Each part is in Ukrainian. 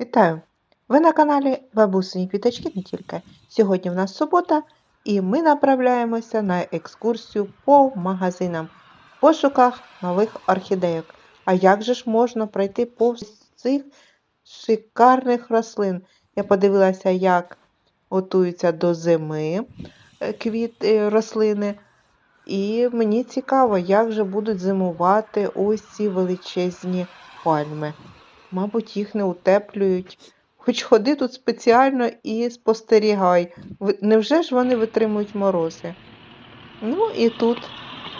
Вітаю! Ви на каналі Бабусині Квіточки не тільки. Сьогодні в нас субота, і ми направляємося на екскурсію по магазинам в пошуках нових орхідейок. А як же ж можна пройти повз цих шикарних рослин? Я подивилася, як готуються до зими е, квіт, е, рослини. І мені цікаво, як же будуть зимувати ось ці величезні пальми. Мабуть, їх не утеплюють. Хоч ходи тут спеціально і спостерігай. Невже ж вони витримують морози? Ну і тут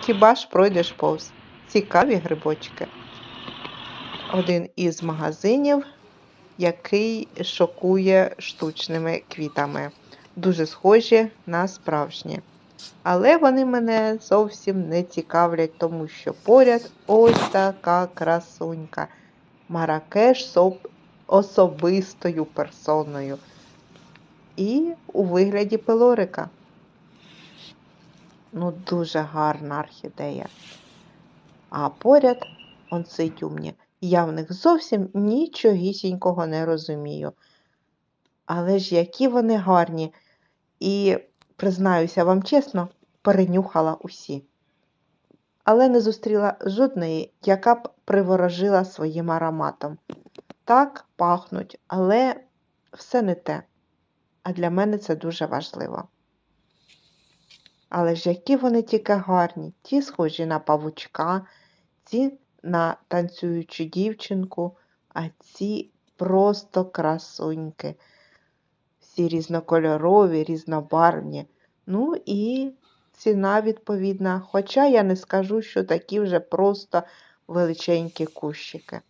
хіба ж пройдеш повз. Цікаві грибочки. Один із магазинів, який шокує штучними квітами. Дуже схожі на справжні. Але вони мене зовсім не цікавлять, тому що поряд ось така красунька. Маракеш особистою персоною. І у вигляді пилорика. Ну, дуже гарна орхідея. А поряд он цитюмні. Я в них зовсім нічогісінького не розумію. Але ж які вони гарні. І, признаюся вам чесно, перенюхала усі. Але не зустріла жодної, яка б приворожила своїм ароматом. Так пахнуть, але все не те. А для мене це дуже важливо. Але ж які вони тільки гарні, ті схожі на павучка, ці на танцюючу дівчинку, а ці просто красуньки. Всі різнокольорові, різнобарвні. Ну і ціна відповідна. Хоча я не скажу, що такі вже просто величенькі кущики.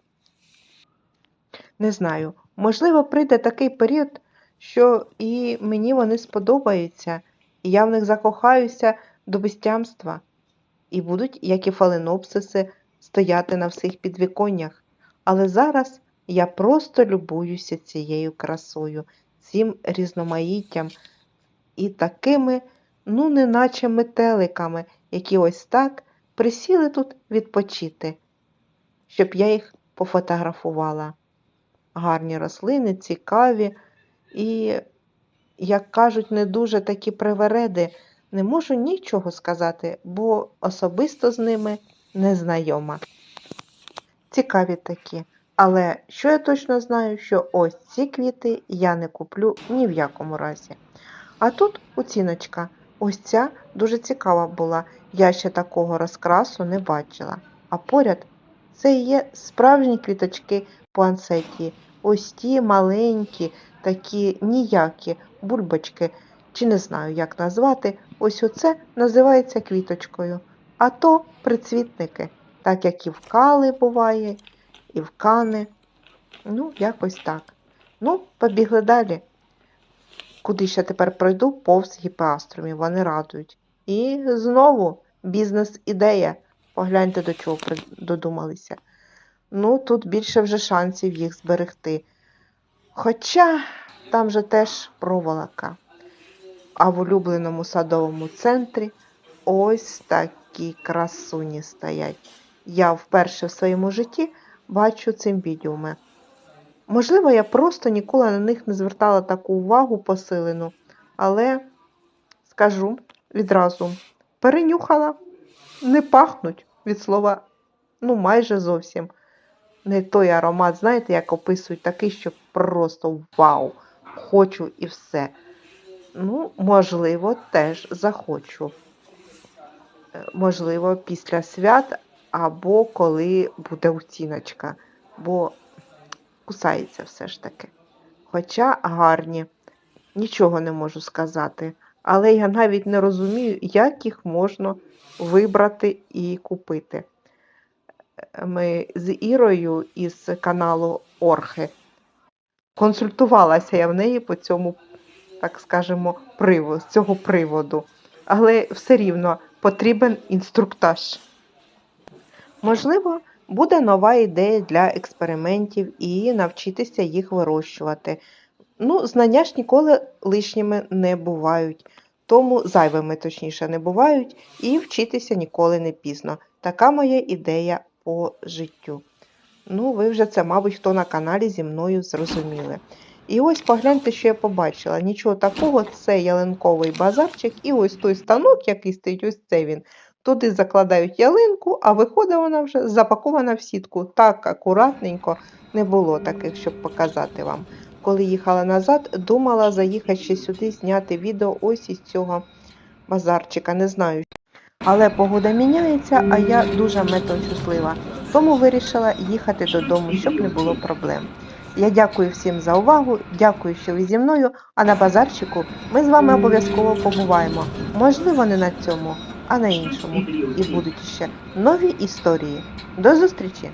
Не знаю, можливо, прийде такий період, що і мені вони сподобаються, і я в них закохаюся до безтямства, і будуть, як і фаленопсиси, стояти на всіх підвіконнях. Але зараз я просто любуюся цією красою, цим різноманіттям і такими, ну, неначе метеликами, які ось так присіли тут відпочити, щоб я їх пофотографувала гарні рослини, цікаві і, як кажуть, не дуже такі привереди. Не можу нічого сказати, бо особисто з ними не знайома. Цікаві такі. Але що я точно знаю, що ось ці квіти я не куплю ні в якому разі. А тут оціночка. Ось ця дуже цікава була. Я ще такого розкрасу не бачила. А поряд це і є справжні квіточки пуансетії. Ось ті маленькі, такі ніякі бульбочки, чи не знаю, як назвати. Ось оце називається квіточкою. А то прицвітники, так як і в кали буває, і в кани. Ну, якось так. Ну, побігли далі. Куди ще тепер пройду повз гіпеаструмів, вони радують. І знову бізнес-ідея. Погляньте, до чого додумалися. Ну, тут більше вже шансів їх зберегти. Хоча там же теж проволока. А в улюбленому садовому центрі ось такі красуні стоять. Я вперше в своєму житті бачу цимбідіуми. Можливо, я просто ніколи на них не звертала таку увагу посилену, але скажу відразу, перенюхала, не пахнуть від слова, ну майже зовсім. Не той аромат, знаєте, як описують, такий, що просто вау, хочу і все. Ну, можливо, теж захочу. Е, Можливо, після свят або коли буде оціночка, бо кусається все ж таки. Хоча гарні, нічого не можу сказати. Але я навіть не розумію, як їх можна вибрати і купити. Ми з Ірою із каналу Орхи консультувалася я в неї по цьому, так скажемо, приводу, з цього приводу. Але все рівно потрібен інструктаж. Можливо, буде нова ідея для експериментів і навчитися їх вирощувати. Ну, знання ж ніколи лишніми не бувають, тому зайвими, точніше, не бувають, і вчитися ніколи не пізно. Така моя ідея по життю. Ну, ви вже це, мабуть, хто на каналі зі мною зрозуміли. І ось погляньте, що я побачила. Нічого такого, це ялинковий базарчик, і ось той станок, який стоїть, ось це він. Туди закладають ялинку, а виходить вона вже запакована в сітку. Так акуратненько не було таких, щоб показати вам. Коли їхала назад, думала заїхати ще сюди, зняти відео ось із цього базарчика. Не знаю. Але погода міняється, а я дуже метеощаслива. Тому вирішила їхати додому, щоб не було проблем. Я дякую всім за увагу, дякую, що ви зі мною. А на базарчику ми з вами обов'язково побуваємо. Можливо, не на цьому, а на іншому. І будуть ще нові історії. До зустрічі!